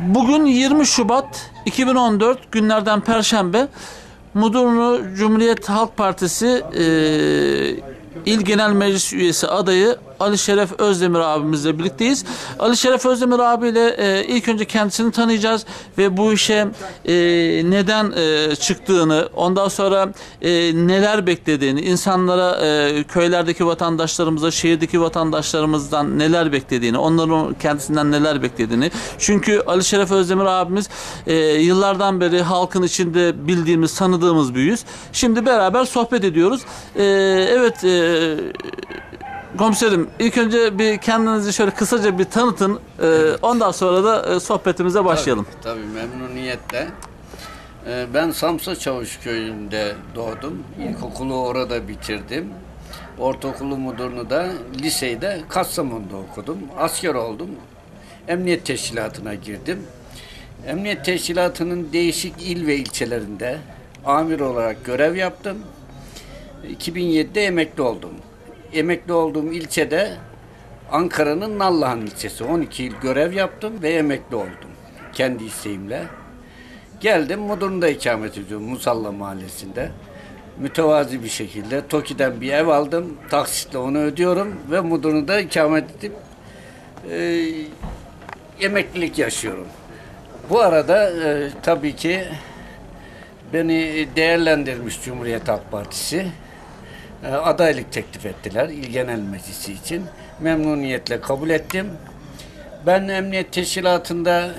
Bugün 20 Şubat 2014 günlerden Perşembe. Mudurnu Cumhuriyet Halk Partisi e, İl Genel Meclis Üyesi adayı Ali Şeref Özdemir abimizle birlikteyiz. Ali Şeref Özdemir abiyle e, ilk önce kendisini tanıyacağız ve bu işe e, neden e, çıktığını, ondan sonra e, neler beklediğini, insanlara, e, köylerdeki vatandaşlarımıza, şehirdeki vatandaşlarımızdan neler beklediğini, onların kendisinden neler beklediğini. Çünkü Ali Şeref Özdemir abimiz e, yıllardan beri halkın içinde bildiğimiz, tanıdığımız bir yüz. Şimdi beraber sohbet ediyoruz. E, evet, e, Komiserim ilk önce bir kendinizi şöyle kısaca bir tanıtın. Ee, ondan sonra da e, sohbetimize başlayalım. Tabii, tabii memnuniyetle. Ee, ben Samsa Çavuş Köyü'nde doğdum. İlkokulu orada bitirdim. Ortaokulu Mudurnu da liseyi de Kastamonu'da okudum. Asker oldum. Emniyet Teşkilatı'na girdim. Emniyet Teşkilatı'nın değişik il ve ilçelerinde amir olarak görev yaptım. 2007'de emekli oldum emekli olduğum ilçede Ankara'nın Nallıhan ilçesi. 12 yıl görev yaptım ve emekli oldum. Kendi isteğimle. Geldim Mudurnu'da ikamet ediyorum Musalla Mahallesi'nde. Mütevazi bir şekilde TOKİ'den bir ev aldım. Taksitle onu ödüyorum ve Mudurnu'da ikamet edip e, emeklilik yaşıyorum. Bu arada e, tabii ki beni değerlendirmiş Cumhuriyet Halk Partisi. E, adaylık teklif ettiler İl Genel Meclisi için. Memnuniyetle kabul ettim. Ben emniyet teşkilatında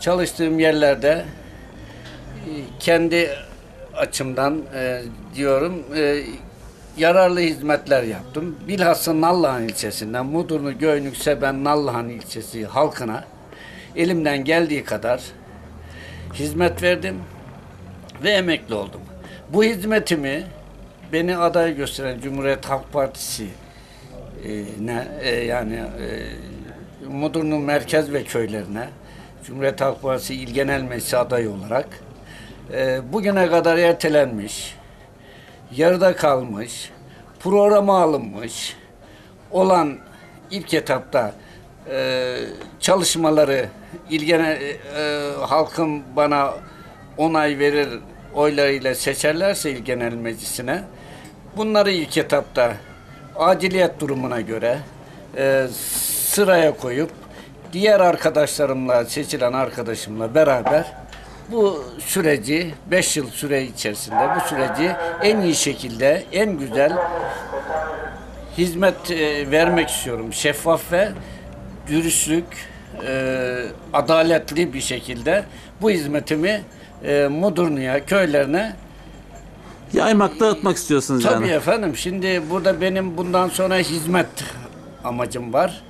çalıştığım yerlerde e, kendi açımdan e, diyorum e, yararlı hizmetler yaptım. Bilhassa Nallıhan ilçesinden Mudurnu, Göynük, Seben, Nallıhan ilçesi halkına elimden geldiği kadar hizmet verdim ve emekli oldum. Bu hizmetimi beni aday gösteren Cumhuriyet Halk Partisi e, ne e, yani e, Mudurnu merkez ve köylerine Cumhuriyet Halk Partisi İl Genel Meclisi adayı olarak e, bugüne kadar ertelenmiş, yarıda kalmış, programa alınmış olan ilk etapta e, çalışmaları İl Genel e, e halkım bana onay verir oylarıyla seçerlerse İl Genel Meclisi'ne Bunları ilk etapta aciliyet durumuna göre e, sıraya koyup diğer arkadaşlarımla, seçilen arkadaşımla beraber bu süreci 5 yıl süre içerisinde bu süreci en iyi şekilde, en güzel hizmet e, vermek istiyorum. Şeffaf ve dürüstlük, e, adaletli bir şekilde bu hizmetimi e, Mudurnu'ya, köylerine Yaymak dağıtmak istiyorsunuz Tabii yani. Tabii efendim. Şimdi burada benim bundan sonra hizmet amacım var.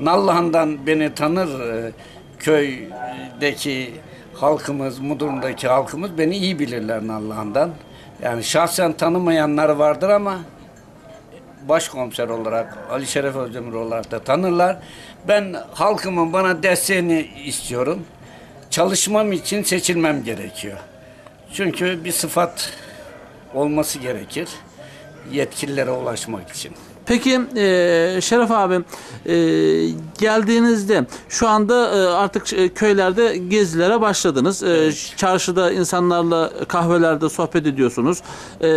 Nallıhan'dan beni tanır e, köydeki halkımız, Mudurnu'daki halkımız beni iyi bilirler Nallıhan'dan. Yani şahsen tanımayanlar vardır ama başkomiser olarak, Ali Şeref Özdemir olarak da tanırlar. Ben halkımın bana desteğini istiyorum. Çalışmam için seçilmem gerekiyor. Çünkü bir sıfat olması gerekir yetkililere ulaşmak için. Peki e, Şeref abi e, geldiğinizde şu anda e, artık e, köylerde gezilere başladınız. E, evet. Çarşıda insanlarla kahvelerde sohbet ediyorsunuz. E,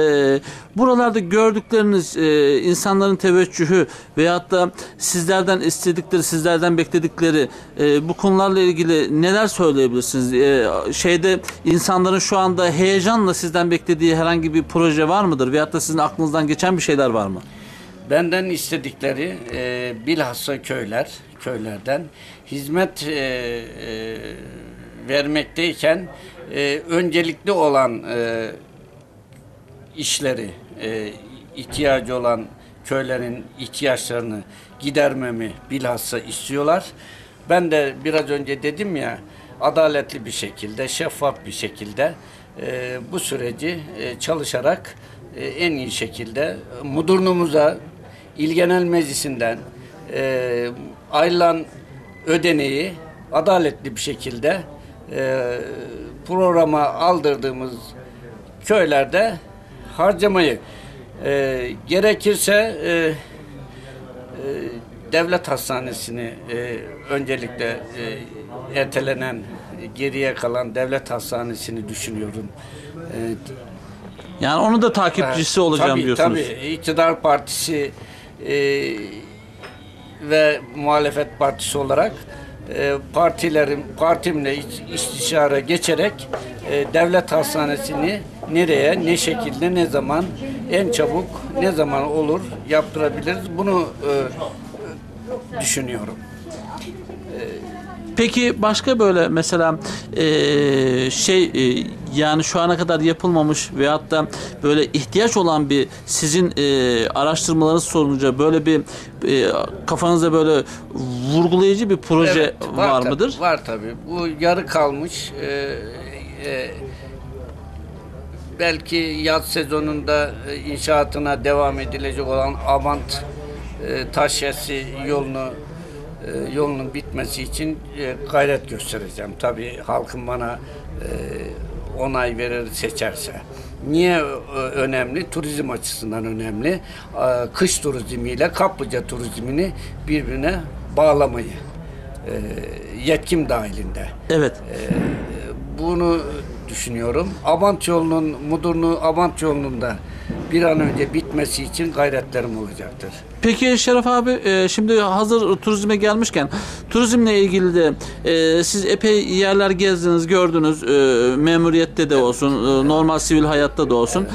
buralarda gördükleriniz e, insanların teveccühü veyahut da sizlerden istedikleri, sizlerden bekledikleri e, bu konularla ilgili neler söyleyebilirsiniz? E, şeyde insanların şu anda heyecanla sizden beklediği herhangi bir proje var mıdır? Veyahut da sizin aklınızdan geçen bir şeyler var mı? Benden istedikleri e, bilhassa köyler, köylerden hizmet e, e, vermekteyken e, öncelikli olan e, işleri, e, ihtiyacı olan köylerin ihtiyaçlarını gidermemi bilhassa istiyorlar. Ben de biraz önce dedim ya adaletli bir şekilde, şeffaf bir şekilde e, bu süreci e, çalışarak e, en iyi şekilde mudurnumuza, İl Genel Meclisi'nden e, ayrılan ödeneği adaletli bir şekilde e, programa aldırdığımız köylerde harcamayı e, gerekirse e, e, devlet hastanesini e, öncelikle e, ertelenen geriye kalan devlet hastanesini düşünüyorum. E, Yani onu da takipçisi olacağım tabii, diyorsunuz. Tabii iktidar partisi e, ve muhalefet partisi olarak e, partilerin partimle istişare geçerek e, devlet hastanesini nereye, ne şekilde, ne zaman, en çabuk, ne zaman olur yaptırabiliriz. Bunu e, düşünüyorum. Peki başka böyle mesela eee, şey eee, yani şu ana kadar yapılmamış veyahut da böyle ihtiyaç olan bir sizin eee, araştırmalarınız sonucu böyle bir eee, kafanızda böyle vurgulayıcı bir proje Evet, var, tabii, mıdır? Var tabii. Bu yarı kalmış. e, e, belki yaz sezonunda e, inşaatına devam edilecek olan Avant e, Taşyası yolunu e, yolunun bitmesi için e, gayret göstereceğim. Tabii halkım bana e, onay verir seçerse. Niye önemli? Turizm açısından önemli. Kış turizmiyle kaplıca turizmini birbirine bağlamayı yetkim dahilinde. Evet. Bunu düşünüyorum. Abant yolunun, Mudurnu Abant yolunun da bir an önce bitmesi için gayretlerim olacaktır. Peki Şeref abi e, şimdi hazır turizme gelmişken turizmle ilgili de e, siz epey yerler gezdiniz gördünüz e, memuriyette de olsun normal sivil hayatta da olsun.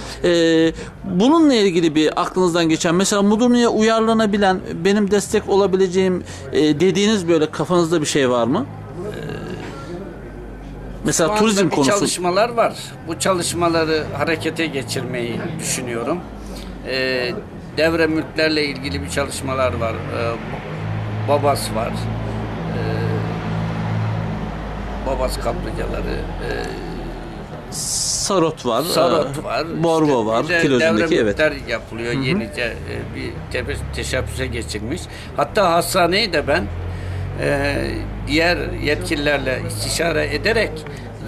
Bununla ilgili bir aklınızdan geçen mesela Mudurnu'ya uyarlanabilen benim destek olabileceğim dediğiniz böyle kafanızda bir şey var mı? Mesela Şu turizm konusu. çalışmalar var. Bu çalışmaları harekete geçirmeyi düşünüyorum. Ee, devre mülklerle ilgili bir çalışmalar var. Ee, Babas var. Ee, Babas kaplıcaları. Ee, Sarot var. Sarot e, var. Borbo işte var. de Kilozundaki devre evet. mülkler yapılıyor. Yenice e, bir teşebbüse geçirmiş. Hatta hastaneyi de ben e, diğer yetkililerle istişare ederek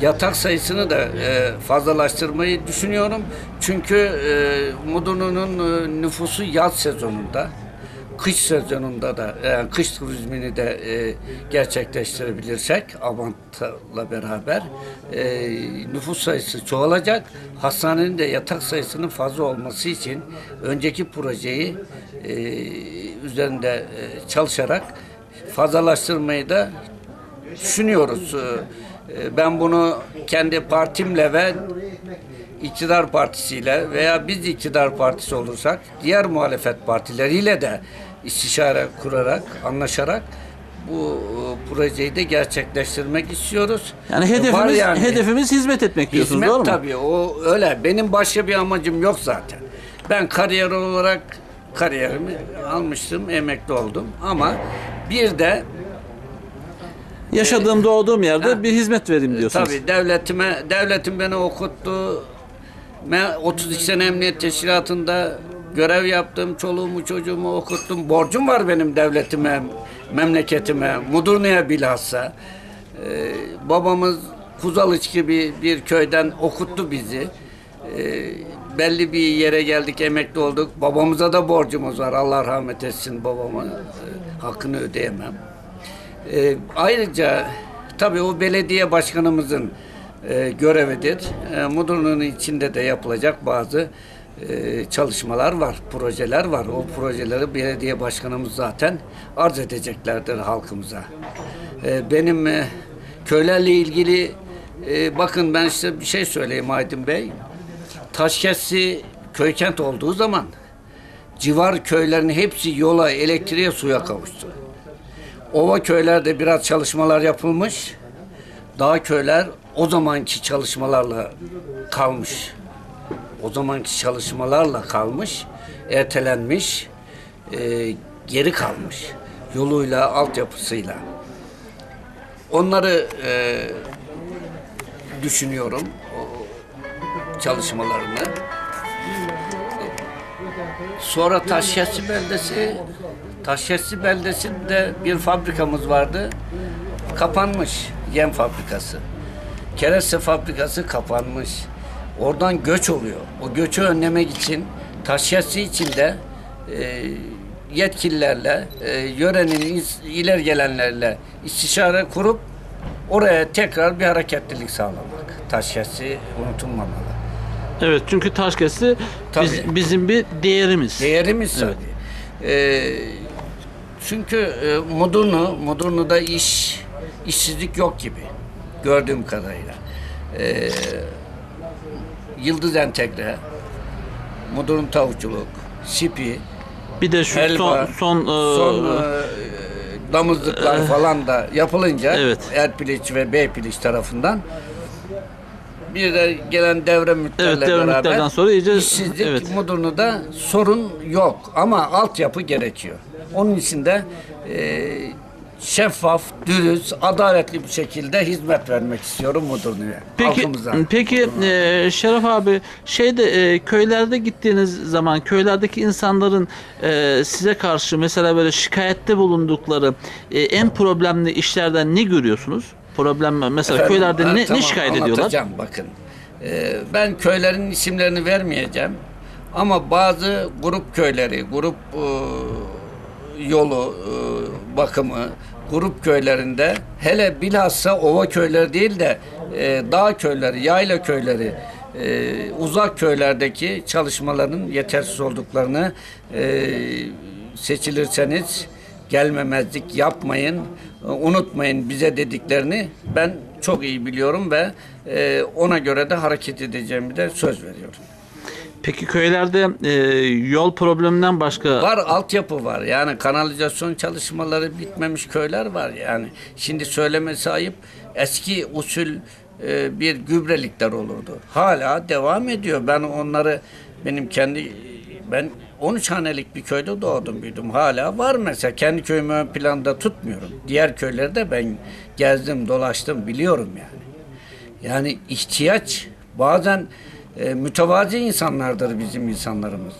yatak sayısını da e, fazlalaştırmayı düşünüyorum. Çünkü e, Mudurnu'nun e, nüfusu yaz sezonunda kış sezonunda da yani kış turizmini de e, gerçekleştirebilirsek Avant'la beraber e, nüfus sayısı çoğalacak. Hastanenin de yatak sayısının fazla olması için önceki projeyi e, üzerinde e, çalışarak fazlalaştırmayı da düşünüyoruz. E, Ben bunu kendi partimle ve iktidar partisiyle veya biz iktidar partisi olursak diğer muhalefet partileriyle de istişare kurarak, anlaşarak bu e, projeyi de gerçekleştirmek istiyoruz. Yani hedefimiz var yani. hedefimiz hizmet etmek diyorsunuz Hizmet doğru mu? tabii o öyle. Benim başka bir amacım yok zaten. Ben kariyer olarak kariyerimi almıştım, emekli oldum ama bir de Yaşadığım doğduğum yerde Ha. bir hizmet vereyim diyorsunuz. Tabii devletime, devletim beni okuttu. Ben 32 sene emniyet teşkilatında görev yaptım. Çoluğumu çocuğumu okuttum. Borcum var benim devletime, memleketime, Mudurnu'ya bilhassa. Ee, babamız Kuzalıç gibi bir köyden okuttu bizi. Ee, belli bir yere geldik, emekli olduk. Babamıza da borcumuz var. Allah rahmet etsin babama. Ee, hakkını ödeyemem. Ee, ayrıca tabii o belediye başkanımızın e, görevidir. E, Mudurnu'nun içinde de yapılacak bazı e, çalışmalar var, projeler var. O projeleri belediye başkanımız zaten arz edeceklerdir halkımıza. E, benim e, köylerle ilgili e, bakın ben size bir şey söyleyeyim Aydın Bey. Taşkesi köykent olduğu zaman civar köylerin hepsi yola, elektriğe, suya kavuştu. Ova köylerde biraz çalışmalar yapılmış. Dağ köyler o zamanki çalışmalarla kalmış. O zamanki çalışmalarla kalmış, ertelenmiş, e, geri kalmış. Yoluyla, altyapısıyla. Onları e, düşünüyorum, çalışmalarını. Sonra Taşyası beldesi, Taşyası beldesinde bir fabrikamız vardı. Kapanmış yem fabrikası. Kereste fabrikası kapanmış. Oradan göç oluyor. O göçü önlemek için Taşyası içinde e, yetkililerle, e, yörenin ileri gelenlerle istişare kurup oraya tekrar bir hareketlilik sağlamak. Taşyası unutulmamalı. Evet çünkü Taşkesi Tabii. biz- bizim bir değerimiz. Değerimiz Evet. tabii. Ee, çünkü e, Mudurnu, Mudurnu'da iş, işsizlik yok gibi gördüğüm kadarıyla. Ee, Yıldız Entegre, Mudurnu Tavukçuluk, Sipi, Bir de şu Helva, son son, e, son e, damızlıklar falan da yapılınca Evet. Erpiliç ve Beypiliç tarafından bir de gelen devre mütlerle Evet, devre beraber sonra iyice- işsizlik evet. Mudurnu'da sorun yok ama altyapı gerekiyor. Onun için de e, şeffaf, dürüst, adaletli bir şekilde hizmet vermek istiyorum Mudurnu'ya, Peki, halkımıza. peki e, Şeref abi şeyde e, köylerde gittiğiniz zaman köylerdeki insanların e, size karşı mesela böyle şikayette bulundukları e, en problemli işlerden ne görüyorsunuz? Problem mesela Efendim, köylerde ha, ne, ne tamam, şikayet ediyorlar? Bakın. Ee, ben köylerin isimlerini vermeyeceğim. Ama bazı grup köyleri, grup e, yolu e, bakımı, grup köylerinde hele bilhassa ova köyleri değil de e, dağ köyleri, yayla köyleri, e, uzak köylerdeki çalışmaların yetersiz olduklarını e, seçilirseniz gelmemezlik yapmayın, unutmayın bize dediklerini ben çok iyi biliyorum ve e, ona göre de hareket edeceğimi de söz veriyorum. Peki köylerde e, yol probleminden başka Var altyapı var yani kanalizasyon çalışmaları bitmemiş köyler var yani. Şimdi söylemesi ayıp eski usul e, bir gübrelikler olurdu. Hala devam ediyor. Ben onları benim kendi ben 13 hanelik bir köyde doğdum büyüdüm. Hala var mesela. Kendi köyümü ön planda tutmuyorum. Diğer köylerde ben gezdim, dolaştım, biliyorum yani. Yani ihtiyaç bazen e, mütevazi insanlardır bizim insanlarımız.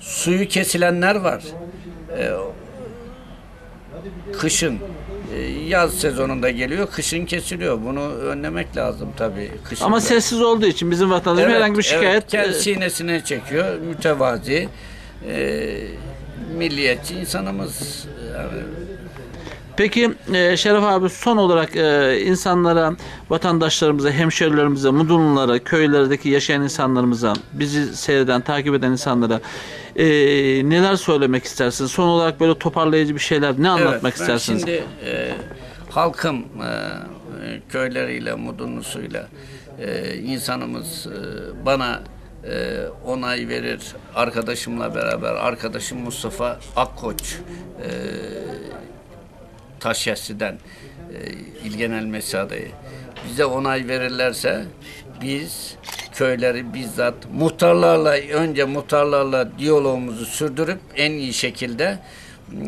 Suyu kesilenler var. E, kışın e, yaz sezonunda geliyor, kışın kesiliyor. Bunu önlemek lazım tabii. Kışın ama da. sessiz olduğu için bizim vatandaşımız Evet, herhangi bir evet, şikayet kendi e, sinesine çekiyor, mütevazi, e, milliyetçi insanımız. Yani Peki e, Şeref abi son olarak e, insanlara, vatandaşlarımıza, hemşerilerimize, Mudurnulara, köylerdeki yaşayan insanlarımıza, bizi seyreden, takip eden insanlara e, neler söylemek istersiniz? Son olarak böyle toparlayıcı bir şeyler ne anlatmak Evet, ben istersiniz? Şimdi e, halkım e, köyleriyle, mudunlusuyla e, insanımız e, bana e, onay verir. Arkadaşımla beraber, arkadaşım Mustafa Akkoç e, Taşyasi'den e, İl Genel Mesih adayı. Bize onay verirlerse biz köyleri bizzat muhtarlarla önce muhtarlarla diyalogumuzu sürdürüp en iyi şekilde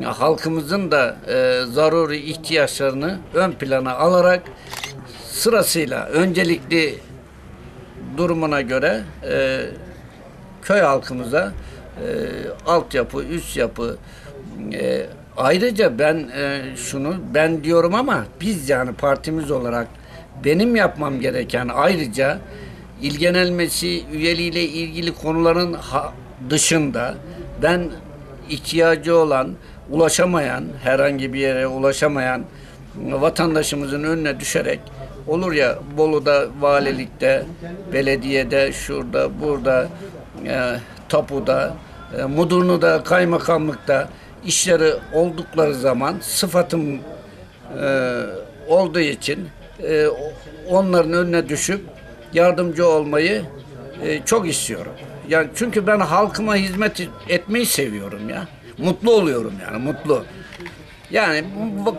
halkımızın da e, zaruri ihtiyaçlarını ön plana alarak sırasıyla öncelikli durumuna göre e, köy halkımıza e, altyapı, üst yapı e, ayrıca ben e, şunu ben diyorum ama biz yani partimiz olarak benim yapmam gereken ayrıca il genel meclisi üyeliğiyle ilgili konuların ha- dışında ben ihtiyacı olan, ulaşamayan, herhangi bir yere ulaşamayan vatandaşımızın önüne düşerek olur ya Bolu'da, valilikte, belediyede, şurada, burada, e, tapuda, e, Mudurnu'da, kaymakamlıkta işleri oldukları zaman sıfatım e, olduğu için e, onların önüne düşüp yardımcı olmayı e, çok istiyorum. Yani çünkü ben halkıma hizmet etmeyi seviyorum ya. Mutlu oluyorum yani mutlu. Yani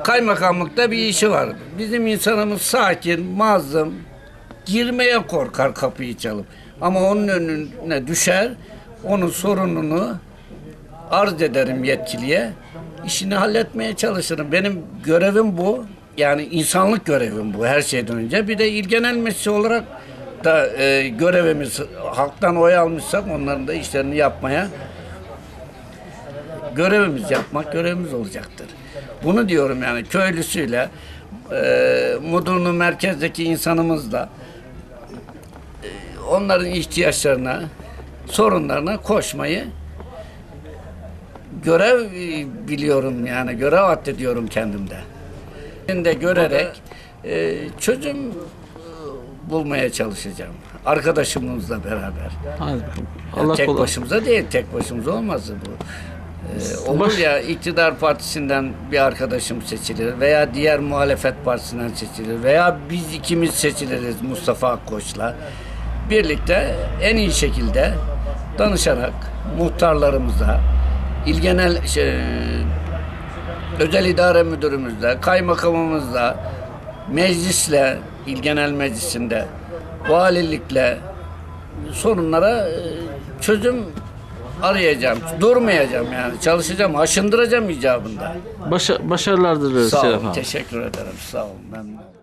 kaymakamlıkta bir işi var. Bizim insanımız sakin, mazlum, girmeye korkar kapıyı çalıp. Ama onun önüne düşer, onun sorununu arz ederim yetkiliye. işini halletmeye çalışırım. Benim görevim bu. Yani insanlık görevim bu her şeyden önce. Bir de il genel olarak da e, görevimiz halktan oy almışsak onların da işlerini yapmaya görevimiz yapmak görevimiz olacaktır. Bunu diyorum yani köylüsüyle e, Mudurnu merkezdeki insanımızla e, onların ihtiyaçlarına sorunlarına koşmayı görev e, biliyorum yani görev addediyorum kendimde. de görerek e, çözüm e, bulmaya çalışacağım. Arkadaşımızla beraber. Hadi bakalım. Yani Allah tek kolaylık. başımıza değil, tek başımıza olmaz bu. Ee, olur Baş- ya iktidar partisinden bir arkadaşım seçilir veya diğer muhalefet partisinden seçilir veya biz ikimiz seçiliriz Mustafa Akkoç'la. Birlikte en iyi şekilde danışarak muhtarlarımıza, il genel şey, özel idare müdürümüzle, kaymakamımızla, meclisle, il genel meclisinde, valilikle, sorunlara e, çözüm arayacağım. Durmayacağım yani. Çalışacağım, aşındıracağım icabında. Başa, başarılar dileriz Sağ olun. Teşekkür ederim. Sağ olun. Ben